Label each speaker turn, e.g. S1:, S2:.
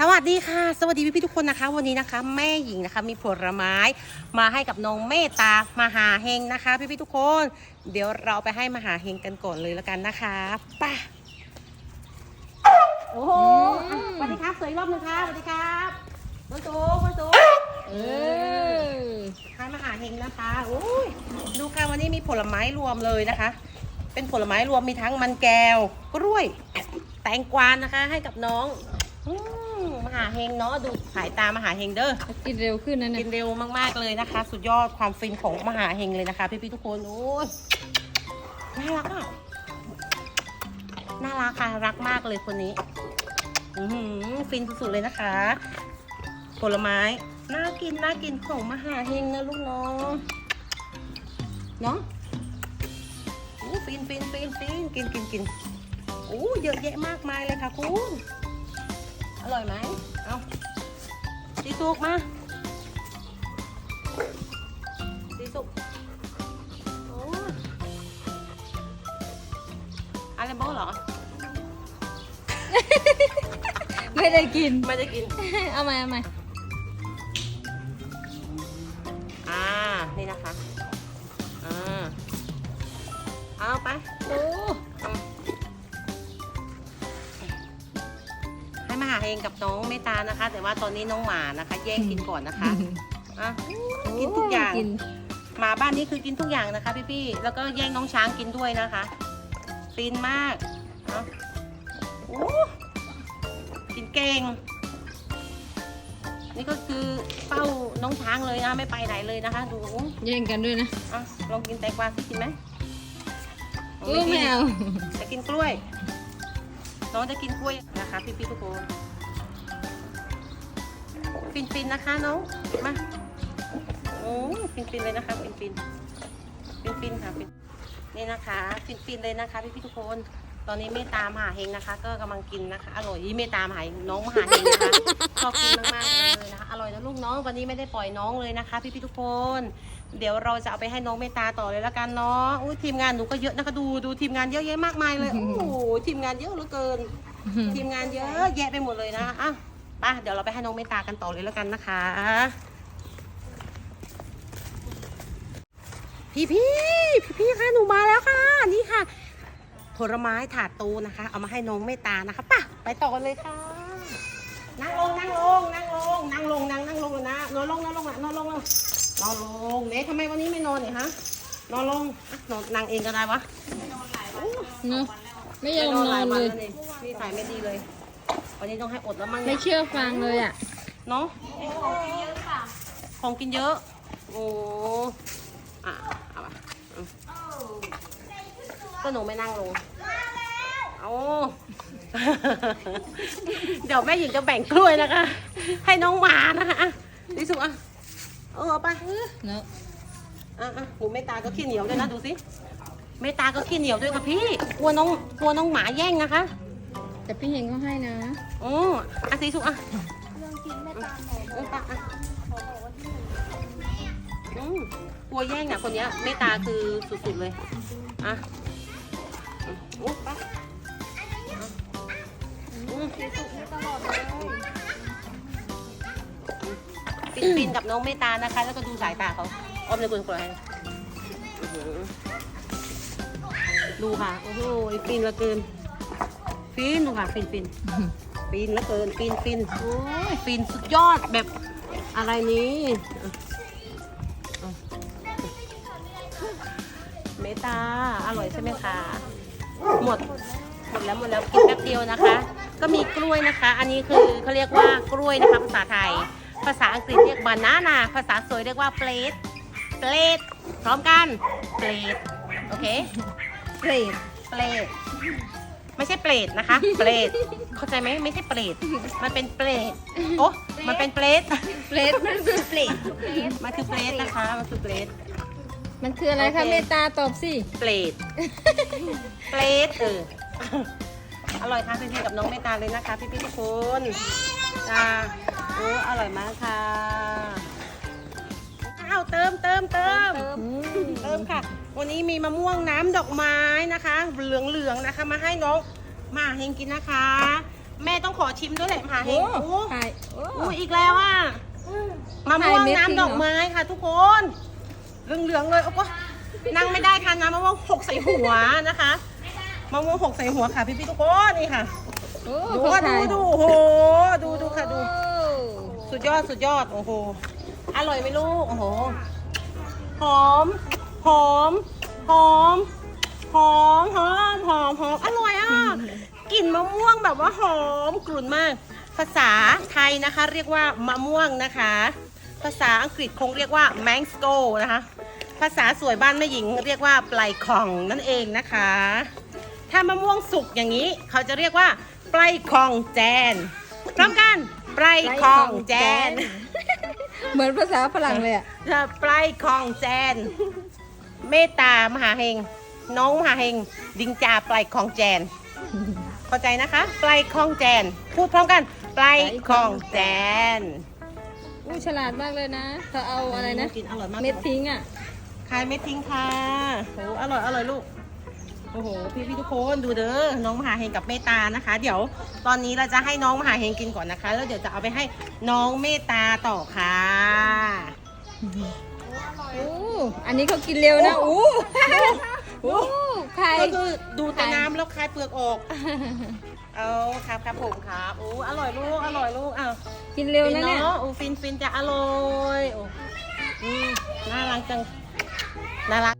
S1: สวัสดีค่ะ สวัสดีพี่ๆทุกคนนะคะ วันนี้นะคะ แม่หญิงนะคะ มีผลไม้มาให้กับน้องเมตตามหาเฮงนะคะ พี่ๆทุกคน เดี๋ยวเราไปให้มหาเฮงกันก่อนเลยแล้วกันนะคะไป่ะโอ้โหอะสวัสดีครับสวยอีกรอบหนึงครับสวัสดีครับคนสูงคนสูง
S2: เออ
S1: ให้มหาเฮงนะคะโอ้ยดูค่ะวันนี้มีผลไม้รวมเลยนะคะ เป็นผลไม้รวมมีทั้งมันแก้วกล้วย แตงกวานะคะ ให้กับน้องอืมม หาเฮงเนาะดูสายตามหาเฮงเด้อ
S2: กินเร็วขึ้นนะเนี่
S1: กิ
S2: ย
S1: นเร็วมากๆเลยนะคะ สุดยอดความฟินของมหาเฮงเลยนะคะ พี่ๆทุกคนโอ้ยน่ารักอะน่ารักค่ะรักมากเลยคนนี้อือหือฟินสุดๆเลยนะคะ ผลไม้น่ากินน่ากินของมหาเฮงนะลูกน้องเนาะโอ้ฟินฟินฟินฟินกินกินกินโอ้เยอะแยะมากมายเลยค่ะคุณ อร่อยไหมเอา สีสุกมาสีสุกโอ้อะไรโบ้เหรอ
S2: ไม่ได้กิน
S1: ไม่ได้กิน
S2: เอาใหม่เอาใหม่
S1: อ่า นี่นะคะ อ่า เอาไป
S2: โอ้
S1: เอาให้มาหาเองกับน้องเมตตานะคะ แต่ว่าตอนนี้น้องหมานะคะ แย่งกินก่อนนะคะอะกินทุกอย่าง
S2: กิน
S1: หมาบ้านนี้คือกินทุกอย่างนะคะ พี่ๆแล้วก็แย่งน้องช้างกินด้วยนะคะฟินมากเอาโอ้กินเก่งนี่ก็คือเฝ้าน้องช้างเลยนะไม่ไปไหนเลยนะคะ ดู
S2: แย่งกันด้วยนะ
S1: อะลองกินแตงกวาสิกินไหม
S2: โอ้ไม่เอา
S1: จะกินกล้วย น้องจะกินกล้วยนะคะ พี่ๆทุกคน ฟินฟินๆนะคะน้องมาโอ้ฟินฟินๆเลยนะคะฟินฟินฟินฟินๆค่ะฟินนี่นะคะฟินฟินๆเลยนะคะพี่ๆทุกคน ตอนนี้เมตตามหาเฮงนะคะ ก็กำลังกินนะคะ อร่อยเมตตามหาน้องมหาเฮงนะคะชอบกินมากๆเลยนะคะอร่อยนะลูกน้องวันนี้ไม่ได้ปล่อยน้องเลยนะคะ พี่ๆทุกคน เดี๋ยวเราจะเอาไปให้น้องเมตตาต่อเลยล้วกันเนาะอุ้ยทีมงานหนูก็เยอะนะคะดูดูทีมงานเยอะแยะมากมายเลยโอ้โหทีมงานเยอะเหลือเกิน ทีมงานเยอะแยะไปหมดเลยนะอะ ไปเดี๋ยวเราไปให้น้องเมตตากันต่อเลยแล้วกันนะคะ พี่พี่พี่พี่ๆค่ะหนูมาแล้วค่ะ นี่ค่ะ ผลไม้ถาดตูนะคะ เอามาให้น้องเมตตานะคะไป่ะไปต่อกันเลยค่ะ นั่งลงนั่งลงนั่งลงนั่งลงนั่งนั่งลงนะนอนลงนอนลงอะนอนลงนอนนอนลงเนททำไมวันนี้ไม่นอนเนี่ยฮะนอนลงอะนอนนั่งเองก็ได้วะ
S2: เนาะไม่ยอมน
S1: ห
S2: อน
S1: วั
S2: เลย
S1: แล้วนี่นี่สายไม่ดีเลย วันนี้ต้องให้อดแล้วมั้ง
S2: ไม่
S1: เนี่ย
S2: เชื่อฟังเลยอะ
S1: เนาะของกินเยอะโอ้อะเอาไปอืมก็หนูไม่นั่งลงเอาเดี๋ยวแม่หญิงจะแบ่งกล้วยนะคะ ให้น้องหมานะคะอะดิสุอะเออเอาไป
S2: เนาะ
S1: อะอะหนูเมตตาก็ขี้เหนียวด้วยนะดูสิเมตตาก็ขี้เหนียวด้วยค่ะพี่กลัวน้องกลัวน้องหมาแย่งนะคะ
S2: แต่พี่เฮงก็ให้นะ
S1: โอ้อะสีสุอะ
S3: เรื่องกินไม่ตามหมอ
S1: เออปะอะ
S3: เขาบอกว่าที่หนู
S1: อืมกลัวแย่งอะคนเนี้ยเมตตาคือสุดๆเลย อะอืมโอ้ปะอืม
S3: สีสุกให้ตลอดเลย
S1: ฟินฟินกับน้องเมตตานะคะ แล้วก็ดูสายตาเขาอ้อมในกุนกลอยอื้อหือดูค่ะ โอ้โหฟินเหลือเกิน ฟินดูค่ะฟินฟินฟินเหลือเกินฟินฟินโอ้ยฟินสุดยอดแบบอะไรนี้อะอะเมตตาอร่อยใช่ไหมคะ หมดหมดแล้วหมดแล้วกินแป๊บเดียวนะคะ ก็มีกล้วยนะคะ อันนี้คือเขาเรียกว่ากล้วยนะคะภาษาไทย ภาษาอังกฤษเรียกบานาน่าภาษาสวยเรียกว่าเปลดเปลดพร้อมกันเปลดโอเค
S2: เปรต
S1: เปลด ไม่ใช่เปรตนะคะ เปรตเข้าใจไหมไม่ใช่เปรตมันเป็นเปรตโอ้มันเป็นเปรต
S2: เปรตมันคือเปรต
S1: มันคือเปรตนะคะ มันคือเปรต
S2: มันคืออะไรคะ
S1: โอเค
S2: เมตตาตอบสิ
S1: เปรตเปรตเอออร่อยทานพี่ๆกับน้องเมตตาเลยนะคะ พี่ๆทุกคนจ้าโอ้อร่อยมากค่ะอ้าวเติมเติมเติม
S2: อืม
S1: เติมค่ะ วันนี้มีมะม่วงน้ำดอกไม้นะคะ เหลืองๆนะคะ มาให้น้องหมาเฮงกินนะคะ แม่ต้องขอชิมด้วยแหละมหาเฮ
S2: โอ้
S1: งโอ้
S2: ไข่โอ้
S1: อู้อีกแล้วอะมะม่วง
S2: ไข่เม็ดจริง
S1: น้ำ
S2: เหรอ
S1: ดอกไม้ค่ะ ทุกคนเหลืองๆเลยโอ้ก็นั่งไม่ได้ค่ะน้ำมะม่วงหกใส่หัวนะคะมะม่วงหกใส่หัวค่ะ พี่ๆทุกคนนี่ค่ะ
S2: โอ้
S1: ดู
S2: เขา
S1: ว่า
S2: ไข่
S1: ดูดูโอ้โหดูดูค่ะดู
S2: โอ้
S1: สุดยอดสุดยอดโอ้โหอร่อยไหมลูกโอ้โหหอม หอม หอม หอม หอม หอม หอม อร่อยอะ กลิ่นมะม่วงแบบว่าหอมกลุ่นมาก ภาษาไทยนะคะ เรียกว่ามะม่วงนะคะ ภาษาอังกฤษคงเรียกว่า mango นะคะ ภาษาสวยบ้านแม่หญิงเรียกว่าปลายคอง นั่นเองนะคะ ถ้ามะม่วงสุกอย่างนี้ เขาจะเรียกว่าปลายคองแจน พร้อมกันปลายคองแจน
S2: เหมือนภาษาฝรั่งเลยอะ
S1: จะปลายคองแจน เมตตามหาเฮงน้องมหาเฮงดิงจาปลายคองแจน เข้าใจนะคะปลายคองแจน พูดพร้อมกันปลายคองแจน
S2: อู้ฉลาดมากเลยนะเธอเอาอะไรนะ
S1: กินอร่อยมาก
S2: เม็ดทิ้งอะ
S1: คายเม็ดทิ้งค่ะโหอร่อยอร่อยลูกโอ้โหพี่พี่ๆทุกคนดูเด้อน้องมหาเฮงกับเมตตานะคะ เดี๋ยวตอนนี้เราจะให้น้องมหาเฮงกินก่อนนะคะ แล้วเดี๋ยวจะเอาไปให้น้องเมตตาต่อค่ะ
S2: โอ้อันนี้เขากินเร็วนะ
S1: โอ้
S2: อู้โอ้ไข่
S1: ก็คือดูแต่น้ำแล้วคายเปลือกออก เอาครับครับผมครับโอ้อร่อยลูกอร่อยลูกอ้าว
S2: กินเร็ว
S1: ฟิน
S2: นะเนี่ย
S1: เนาะโอ้ฟินฟินจะอร่อยโอ้อืมน่ารักจังน่ารัก